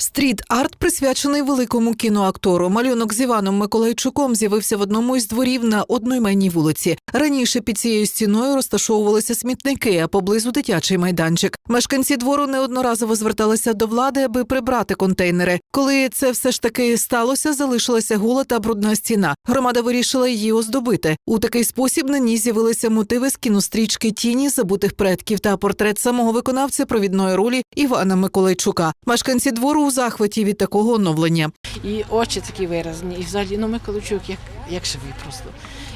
Стріт-арт присвячений великому кіноактору. Малюнок з Іваном Миколайчуком з'явився в одному із дворів на одноіменній вулиці. Раніше під цією стіною розташовувалися смітники, а поблизу дитячий майданчик. Мешканці двору неодноразово зверталися до влади, аби прибрати контейнери. Коли це все ж таки сталося, залишилася гула та брудна стіна. Громада вирішила її оздобити. У такий спосіб на ній з'явилися мотиви з кінострічки Тіні забутих предків та портрет самого виконавця провідної ролі Івана Миколайчука. Мешканці двору у захваті від такого оновлення. І очі такі виразні, і взагалі ну Миколайчук як, як живий просто.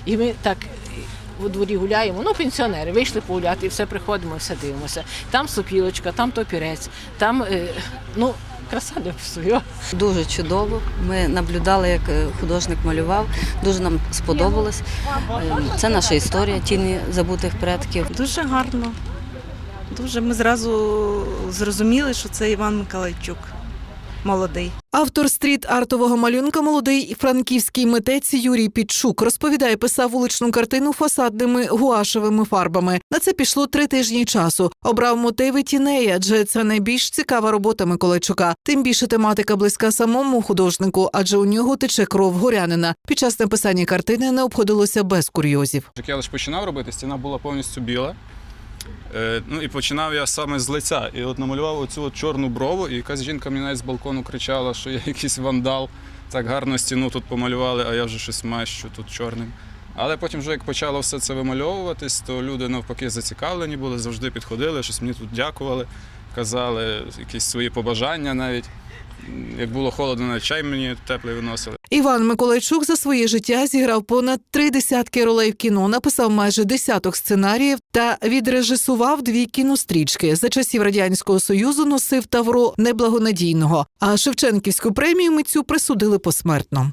І ми так у дворі гуляємо, ну пенсіонери, вийшли погуляти, і все приходимо, все дивимося. Там сопілочка, там топірець, там е, ну, краса не псує. Дуже чудово. Ми наблюдали, як е, художник малював. Дуже нам сподобалось. Е, Це наша історія тіні забутих предків. Дуже гарно. Дуже ми зразу зрозуміли, що це Іван Миколайчук, молодий. Автор стріт-артового малюнка молодий франківський митець Юрій Підшук розповідає, писав вуличну картину фасадними гуашевими фарбами. На це пішло три тижні часу. Обрав мотиви тіней, адже це найбільш цікава робота Миколайчука. Тим більше тематика близька самому художнику, адже у нього тече кров горянина. Під час написання картини не обходилося без курйозів. Як я лише починав робити, стіна була повністю біла. Е, ну і починав я саме з лиця. І от намалював оцю от чорну брову, і якась жінка мені навіть з балкону кричала, що я якийсь вандал. Так гарно стіну тут помалювали, а я вже щось мащу тут чорним. Але потім, вже як почало все це вимальовуватись, то люди навпаки зацікавлені були, завжди підходили, щось мені тут дякували, казали якісь свої побажання навіть. Як було холодно, на чай мені теплий виносили. Іван Миколайчук за своє життя зіграв понад три десятки ролей в кіно, написав майже десяток сценаріїв та відрежисував дві кінострічки. За часів радянського союзу носив тавро неблагонадійного. А Шевченківську премію митцю присудили посмертно.